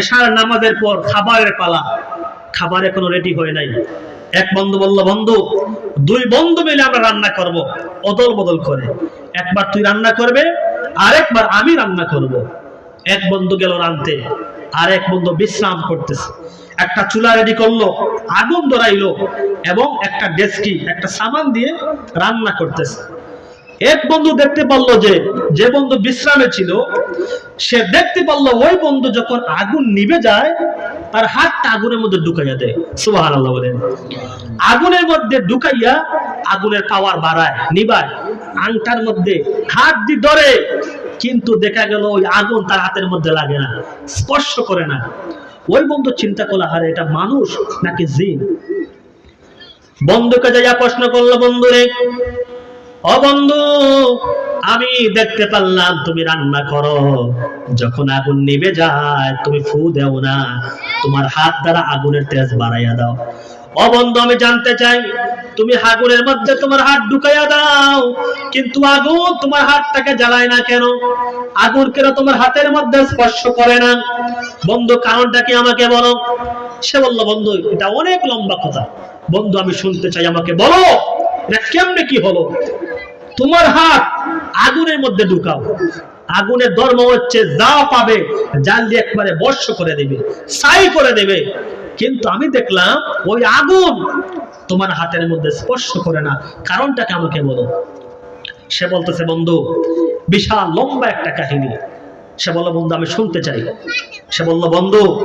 এশার নামাজের পর খাবারের পালা। খাবার এখনও রেডি হয় নাই। এক বন্ধু বলল, বন্ধু, দুই বন্ধু মিলে আমরা রান্না করব। অদল বদল করে, একবার তুই রান্না করবে, আরেকবার আমি রান্না করব। এক বন্ধু গেল রানতে আর এক বন্ধু বিশ্রাম করতেছে। একটা চুলা রেডি করল, আগুন ধরাইলো এবং একটা ডেস্কি একটা সামান দিয়ে রান্না করতেছে। এক বন্ধু দেখতে পারল যে যে বন্ধু বিশ্রামে ছিল, সে দেখতে পারল ওই বন্ধু যখন আগুন নিভে যায়, তার হাতটা আগুনের মধ্যে ঢুকাইয়া দেয়। সুবাহ আল্লাহ বলেন। আগুনের মধ্যে ঢুকাইয়া আগুনের পাওয়ার বাড়ায়, নিবায়। আংটার মধ্যে হাত দিয়ে ধরে, কিন্তু দেখা গেল ওই আগুন তার হাতের মধ্যে লাগে না, স্পর্শ করে না। ওই বন্ধু চিন্তা করল হারে এটা মানুষ নাকি জিন? বন্ধুকে যাইয়া প্রশ্ন করল, বন্ধুরে ও বন্ধু, আমি দেখতে পারলাম তুমি রান্না করো। যখন আগুন নিভে যায়, তুমি ফু দেও না। তোমার হাত দ্বারা আগুনের তেজ বাড়াইয়া দাও। ও বন্ধু, আমি জানতে চাই, তুমি আগুনের মধ্যে তোমার হাত ঢুকাইয়া দাও, কিন্তু আগুন তোমার হাতটাকে জ্বালায় না কেন? আগুন কেন তোমার হাতের মধ্যে স্পর্শ করে না? বন্ধু, কারণটা কি আমাকে বলো? সে বলল, বন্ধু, এটা অনেক লম্বা কথা। বন্ধু, আমি শুনতে চাই, আমাকে বলো, এটা কেমনে কি হলো? হাত আগুনের মধ্যে ঢুকাও। আগুনের ধর্ম হচ্ছে যা পাবে, জাল দিয়ে একবারে বর্ষ করে দেবে সাই করে দেবে। কিন্তু আমি দেখলাম ওই আগুন তোমার হাতের মধ্যে স্পর্শ করে না। কারণটাকে আমাকে বলো। সে বলতেছে, বন্ধু, বিশাল লম্বা একটা কাহিনী। সে বলল, বন্ধু, আমি শুনতে চাই। সে বলল, বন্ধু,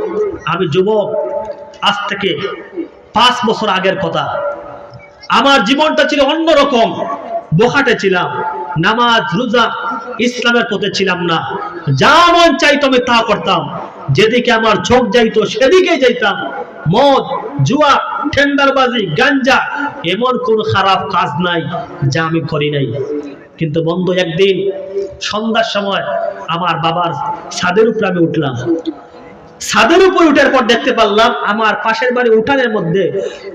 আমি যুবক, আজ থেকে পাঁচ বছর আগের কথা। আমার জীবনটা ছিল অন্যরকম। বোখাটে ছিলাম, নামাজ, রোজা, ইসলামের পথে ছিলাম না। যা মন চাইতো আমি তা করতাম। যেদিকে আমার চোখ যাইতো, সেদিকে যাইতাম। মদ, জুয়া টেন্ডারবাজি গাঞ্জা, এমন কোন খারাপ কাজ নাই যা আমি করি নাই। কিন্তু বন্ধু, একদিন সন্ধ্যার সময় আমার বাবার ছাদের উপরে আমি উঠলাম। ছাদের উপর উঠার পর দেখতে পারলাম আমার পাশের বাড়ি উঠানের মধ্যে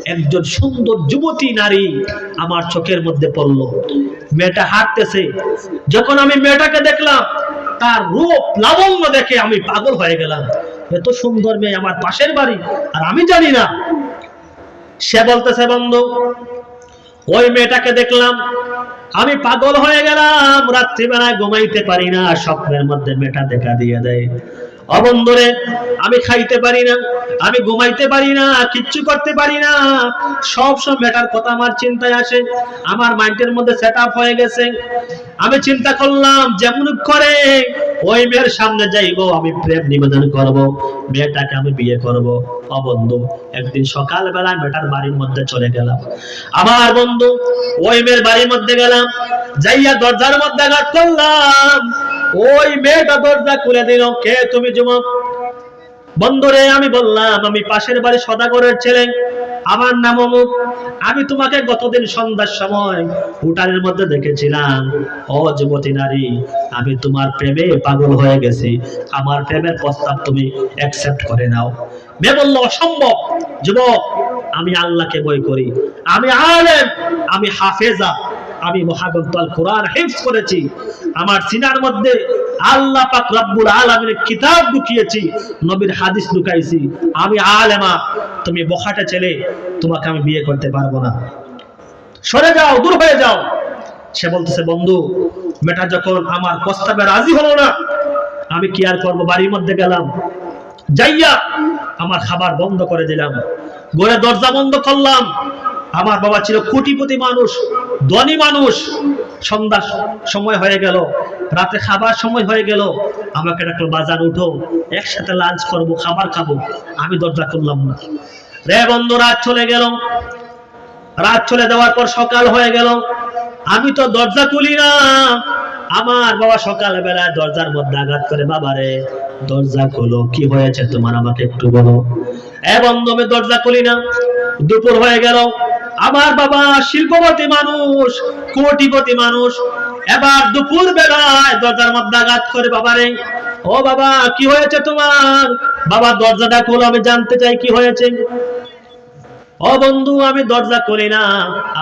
একজন সুন্দর যুবতী নারী আমার চোখের মধ্যে পড়ল। মেয়েটা হাঁটতেছে। যখন আমি মেয়েটাকে দেখলাম, তার রূপ লাবণ্য দেখে আমি পাগল হয়ে গেলাম। এত সুন্দর মেয়ে আমার পাশের বাড়ি, আর আমি জানি না। সে বলতেছে, বন্ধু, ওই মেয়েটাকে দেখলাম, আমি পাগল হয়ে গেলাম, রাত্রিবেলায় ঘুমাইতে পারি না, স্বপ্নের মধ্যে মেয়েটা দেখা দিয়ে দেয়। অবন্ধরে আমি খাইতে পারি না, আমি ঘুমাইতে পারি না, কিচ্ছু করতে পারি না। সব সব মেটার কথা আমার চিন্তায় আসে, আমার মাইন্ডের মধ্যে সেট হয়ে গেছে। আমি চিন্তা করলাম, যেমন করে ওই মেয়ের সামনে যাইবো, আমি প্রেম নিবেদন করব, মেয়েটাকে আমি বিয়ে করব। অবন্ধু একদিন সকালবেলা মেয়েটার বাড়ির মধ্যে চলে গেলাম। আমার বন্ধু, ওই মেয়ের বাড়ির মধ্যে গেলাম, যাইয়া দরজার মধ্যে আঘাত করলাম। ওই মেয়েটা দরজা খুলে দিল। কে তুমি যুবক? বন্ধুরে, আমি বললাম, আমি পাশের বাড়ি সদাগরের ছেলে। আমার নাম অমুক। আমি তোমাকে গতদিন সন্ধ্যার সময় উঠানের মধ্যে দেখেছিলাম। ও যুবতী নারী, আমি তোমার প্রেমে পাগল হয়ে গেছি। আমার প্রেমের প্রস্তাব তুমি অ্যাকসেপ্ট করে নাও। মেয়ে বলল, অসম্ভব। যুবক, আমি আল্লাহকে বই করি। আমি আলেম, আমি হাফেজা। আমি মহাগ্রন্থ কোরআন হিফজ করেছি। আমার সিনার মধ্যে আল্লাহ পাক রব্বুল আলামিনের কিতাব ঢুকিয়েছি নবীর হাদিস ঢুকাইছি আমি আলেমা, তুমি বখাটে ছেলে, তোমাকে আমি বিয়ে করতে পারব না। সরে যাও, দূর হয়ে যাও। সে বলতেছে, বন্ধু মেটা যখন আমার প্রস্তাবে রাজি হলো না, আমি কি আর করব? বাড়ির মধ্যে গেলাম। যাইয়া আমার খাবার বন্ধ করে দিলাম। ঘরে দরজা বন্ধ করলাম। আমার বাবা ছিল কোটিপতি মানুষ, ধনী মানুষ। সন্ধ্যা সময় হয়ে গেল, রাতে খাবার সময় হয়ে গেল। আমাকে ডাকলো বাজার উঠো, একসাথে লাঞ্চ করব, খাবার খাব। আমি দরজা করলাম না। রে বন্ধু, রাত চলে গেল। রাত চলে যাওয়ার পর সকাল হয়ে গেল। আমি তো দরজা খুলি না। আমার বাবা সকাল বেলায় দরজার মধ্যে আঘাত করে বাবারে দরজা খোলো, কি হয়েছে তোমার? আমাকে একটু বলো। এ বন্ধু, আমি দরজা খুলি না। দুপুর হয়ে গেল। আমার বাবা শিল্পপতি মানুষ, কোটিপতি মানুষ। এবার দুপুর বেলায় দরজার মধ্যে আঘাত করে বাবারে, ও বাবা, কি হয়েছে তোমার? বাবা, দরজাটা খোলো, আমি জানতে চাই কি হয়েছে। ও বন্ধু, আমি দরজা করি না,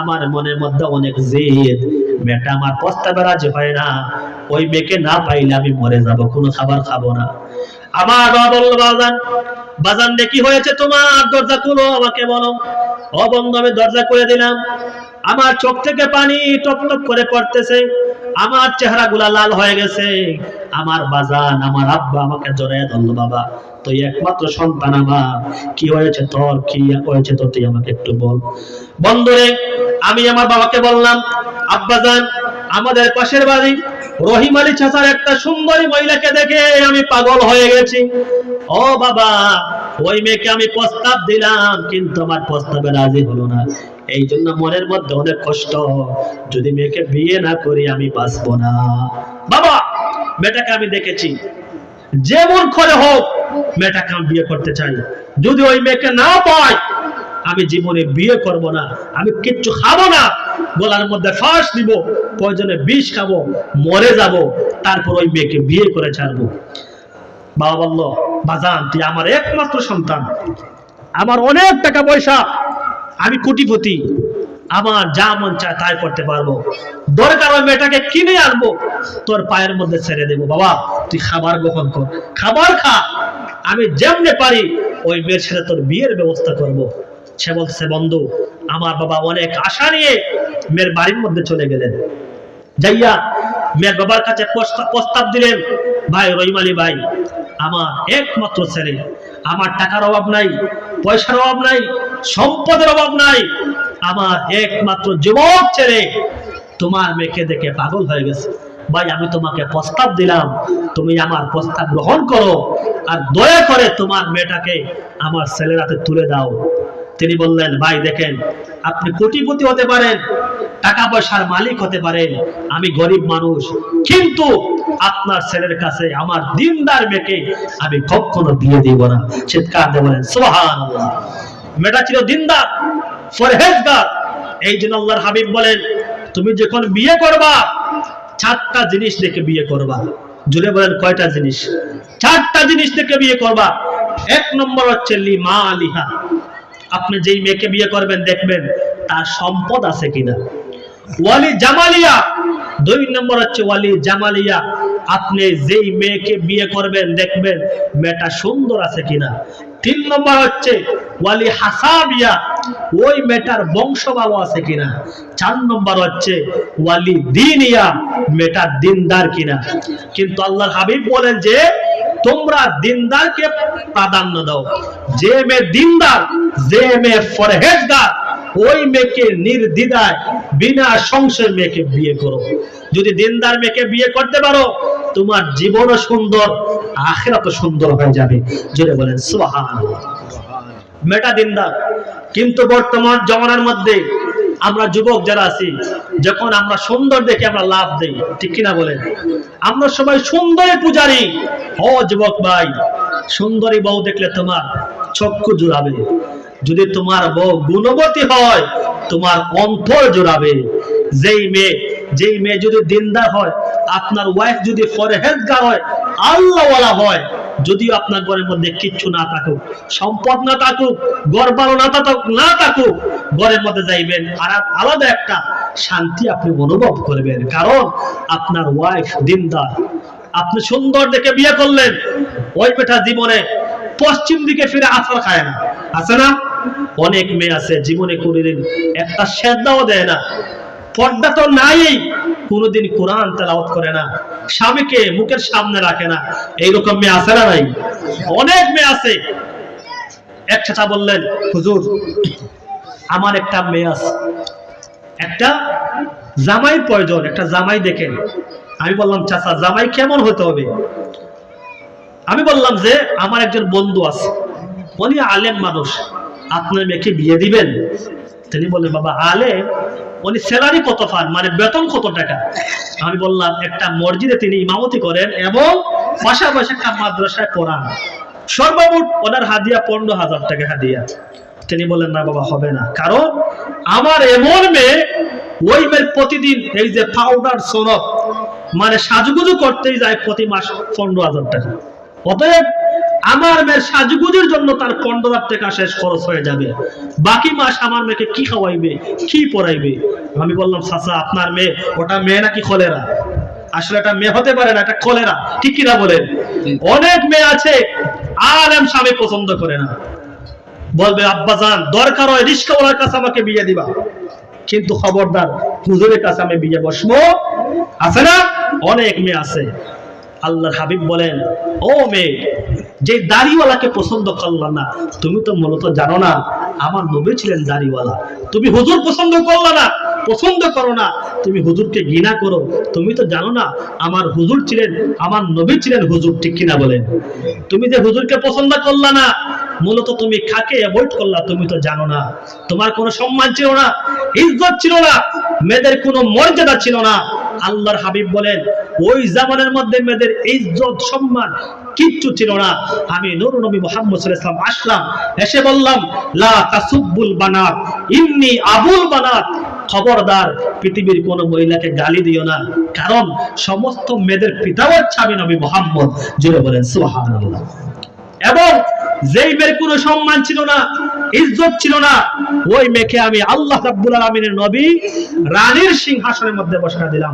আমার মনের মধ্যে অনেক জেদ। মেয়েটা আমার প্রস্তাবে রাজি হয় না। ওই মেয়েকে না পাইলে আমি মরে যাব, কোনো খাবার খাব না। আমার বাবা বলল, বাজান বাজান রে, কি হয়েছে তোমার? দরজা খুলো, আমাকে বলো। ও বন্ধু আমি দরজা করে দিলাম। আমার চোখ থেকে পানি টপ টপ করে পড়তেছে। আমার চেহারা গুলা লাল হয়ে গেছে। আমার বাজান, আমার আব্বা আমাকে জড়ায় ধরলো, বাবা, তুই একমাত্র সন্তান আমার। কি হয়েছে তোর? কি হয়েছে তোর? তুই আমাকে একটু বল। বন্ধুরে, আমি আমার বাবাকে বললাম, আব্বা আব্বাজান আমাদের পাশের বাড়ি রহিম আলী চাচার একটা সুন্দরী মহিলাকে দেখে আমি পাগল হয়ে গেছি। ও বাবা ওই মেয়েকে আমি প্রস্তাব দিলাম, কিন্তু আমার প্রস্তাবে রাজি হলো না। এই জন্য মনের মধ্যে অনেক কষ্ট। যদি মেয়েকে বিয়ে না করি, আমি বাঁচবো না। বাবা, মেয়েটাকে আমি দেখেছি। যেমন করে হোক, মেয়েটাকে আমি বিয়ে করতে চাই যদি ওই মেয়েকে না পাই, আমি জীবনে বিয়ে করব না। আমি কিচ্ছু খাব না। গলার মধ্যে ফাঁস দিব, প্রয়োজনে বিষ খাব, মরে যাব, তারপর ওই মেয়েকে বিয়ে করে ছাড়বো। বাবা বলল বাজান তুই আমার একমাত্র সন্তান। আমার অনেক টাকা পয়সা। আমি কোটিপতি। আমার যা মন চায় তাই করতে পারব। দরকার ওই মেয়েটাকে কিনে আনব। তোর পায়ের মধ্যে ছেড়ে দেবো। বাবা তুই খাবার গ্রহণ কর। খাবার খা। আমি যেমনে পারি ওই মেয়ের সাথে তোর বিয়ের ব্যবস্থা করব। সে বলছে বন্ধু আমার বাবা অনেক আশা নিয়ে মেয়ের বাড়ির মধ্যে চলে গেলেন। যাইয়া মেয়ের বাবার কাছে প্রস্তাব প্রস্তাব দিলেন ভাই রহিমালি ভাই আমার একমাত্র ছেলে। আমার টাকার অভাব নাই, পয়সার অভাব নাই, সম্পদের অভাব নাই। আমার একমাত্র যুবক ছেলে। তোমার মেয়েকে দেখে পাগল হয়ে গেছে। ভাই, আমি তোমাকে প্রস্তাব দিলাম, তুমি আমার প্রস্তাব গ্রহণ করো আর দয়া করে তোমার মেয়েটাকে আমার ছেলের হাতে তুলে দাও। তিনি বললেন, ভাই, দেখেন, আপনি কোটিপতি হতে পারেন টাকা পয়সার মালিক হতে পারেন, আমি গরিব মানুষ। কিন্তু আপনার ছেলের কাছে আমার দিনদার মেয়েকে আমি কখনো বিয়ে দিব না। চিৎকার বলেন সোহান মেয়েটা ছিল দিনদার ফরহেজগার এই জন্য আল্লাহর হাবিব বলেন, তুমি যখন বিয়ে করবা, চারটা জিনিস দেখে বিয়ে করবা। জুড়ে বলেন, কয়টা জিনিস? চারটা জিনিস দেখে বিয়ে করবা। এক নম্বর হচ্ছে, লিমা লিহা। আপনি যেই মেয়েকে বিয়ে করবেন, দেখবেন তার সম্পদ আছে কিনা। ওয়ালি জামালিয়া, দুই নম্বর হচ্ছে ওয়ালি জামালিয়া, আপনি যেই মেয়েকে বিয়ে করবেন, দেখবেন মেয়েটা সুন্দর আছে কিনা। তিন নম্বর হচ্ছে, ওয়ালি হাসাবিয়া, ওই মেয়েটার বংশ ভালো আছে কিনা? চার নম্বর হচ্ছে, ওয়ালি দিনিয়া মেয়েটার দিনদার কিনা? কিন্তু আল্লাহর হাবিব বলেন যে, তোমরা দিনদারকে প্রাধান্য দাও। যে মেয়ে দিনদার, যে মেয়ে ফরহেজগার, ওই মেয়েকে নির্দ্বিধায়, বিনা সংশয় মেয়েকে বিয়ে করো। যদি দিনদার মেয়েকে বিয়ে করতে পারো, তোমার জীবনও সুন্দর আখেরাত সুন্দর হয়ে যাবে। যেটা বলেন মেটা দিনদার। কিন্তু বর্তমান জমানার মধ্যে আমরা যুবক যারা আছি, যখন আমরা সুন্দর দেখে আমরা লাভ দেই, ঠিক কিনা বলেন? আমরা সবাই সুন্দরী পূজারি। ও যুবক ভাই, সুন্দরী বউ দেখলে তোমার চক্ষু জুড়াবে। যদি তোমার বউ গুণবতী হয়, তোমার অন্তর জোড়াবে। যেই মেয়ে যেই মেয়ে যদি দিনদার হয়, আপনার ওয়াইফ যদি ফরহেজগার হয় আল্লাহওয়ালা হয়, যদিও আপনার ঘরের মধ্যে কিচ্ছু না থাকুক, সম্পদ না থাকুক গড় না থাকুক না থাকুক, ঘরের মধ্যে যাইবেন আর আলাদা একটা শান্তি আপনি অনুভব করবেন। কারণ আপনার ওয়াইফ দিনদার। আপনি সুন্দর দেখে বিয়ে করলেন, ওই বেটা জীবনে পশ্চিম দিকে ফিরে আসার খায় না। আছে না? অনেক মেয়ে আছে, জীবনে কোনোদিন একটা সেদ্দাও দেয় না। পর্দা তো নাই কোনোদিন কোরআন তেলাওয়াত করে না। স্বামীকে মুখের সামনে রাখে না। এইরকম মেয়ে আছে না নাই? অনেক মেয়ে আছে। এক চাচা বললেন, হুজুর, আমার একটা মেয়ে আছে। একটা জামাই প্রয়োজন, একটা জামাই দেখেন। আমি বললাম, চাচা, জামাই কেমন হতে হবে? আমি বললাম যে, আমার একজন বন্ধু আছে। উনি আলেম মানুষ। আপনার মেয়েকে বিয়ে দিবেন? তিনি বললেন, বাবা আলে উনি স্যালারি কত পান? মানে বেতন কত টাকা? আমি বললাম, একটা মসজিদে তিনি ইমামতি করেন এবং পাশাপাশি একটা মাদ্রাসায় পড়ান। সর্বমোট ওনার হাদিয়া পনেরো হাজার টাকা হাদিয়া। তিনি বললেন, না বাবা, হবে না। কারণ আমার এমন মেয়ে, ওই মেয়ের প্রতিদিন এই যে পাউডার সোনক মানে সাজুগুজু করতেই যায় প্রতি মাস পনেরো হাজার টাকা। অতএব আমার মেয়ের সাজুগুজুর জন্য তার পনেরো হাজার টাকা শেষ খরচ হয়ে যাবে। বাকি মাস আমার মেয়েকে কি খাওয়াইবে, কি পড়াইবে? আমি বললাম, চাচা, আপনার মেয়ে, ওটা মেয়ে নাকি খলেরা আসলে এটা মেয়ে হতে পারে না, এটা খলেরা ঠিক কিনা বলেন? অনেক মেয়ে আছে, আলেম স্বামী পছন্দ করে না। বলবে আব্বাজান দরকার হয় রিস্কাওয়ালার কাছে আমাকে বিয়ে দিবা। কিন্তু খবরদার, হুজুরের কাছে আমি বিয়ে বসবো। আছে না? অনেক মেয়ে আছে। আল্লাহর হাবিব বলেন, ও মেয়ে যে দাড়িওয়ালাকে পছন্দ করলা না, তুমি তো মূলত জানো না, আমার নবী ছিলেন দাড়িওয়ালা। তুমি হুজুর পছন্দ করলা না, পছন্দ করো না, তুমি হুজুরকে ঘৃণা করো। তুমি তো জানো না, আমার হুজুর ছিলেন, আমার নবী ছিলেন হুজুর, ঠিক কিনা বলেন? তুমি যে হুজুরকে পছন্দ করলা না, মূলত তুমি খাকে অ্যাভয়েড করলা তুমি তো জানো না। তোমার কোনো সম্মান ছিল না, ইজ্জত ছিল না, মেয়েদের কোনো মর্যাদা ছিল না। আল্লাহর হাবিব বলেন, ওই জামানের মধ্যে মেয়েদের ইজ্জত, সম্মান কিচ্ছু ছিল না। আমি নূর নবী মোহাম্মদ আসলাম, এসে বললাম, লা তাসুব্বুল বানাত, ইন্নি আবুল বানাত। খবরদার, পৃথিবীর কোন মহিলাকে গালি দিও না, কারণ সমস্ত মেয়েদের পিতা হচ্ছে আমি নবী মোহাম্মদ। জুড়ে বলেন, সুবহানাল্লাহ। এবং যেই মেয়ের কোনো সম্মান ছিল না, ইজ্জত ছিল না, ওই মেয়েকে আমি আল্লাহ রাব্বুল আলামিনের নবী রানীর সিংহাসনের মধ্যে বসায় দিলাম।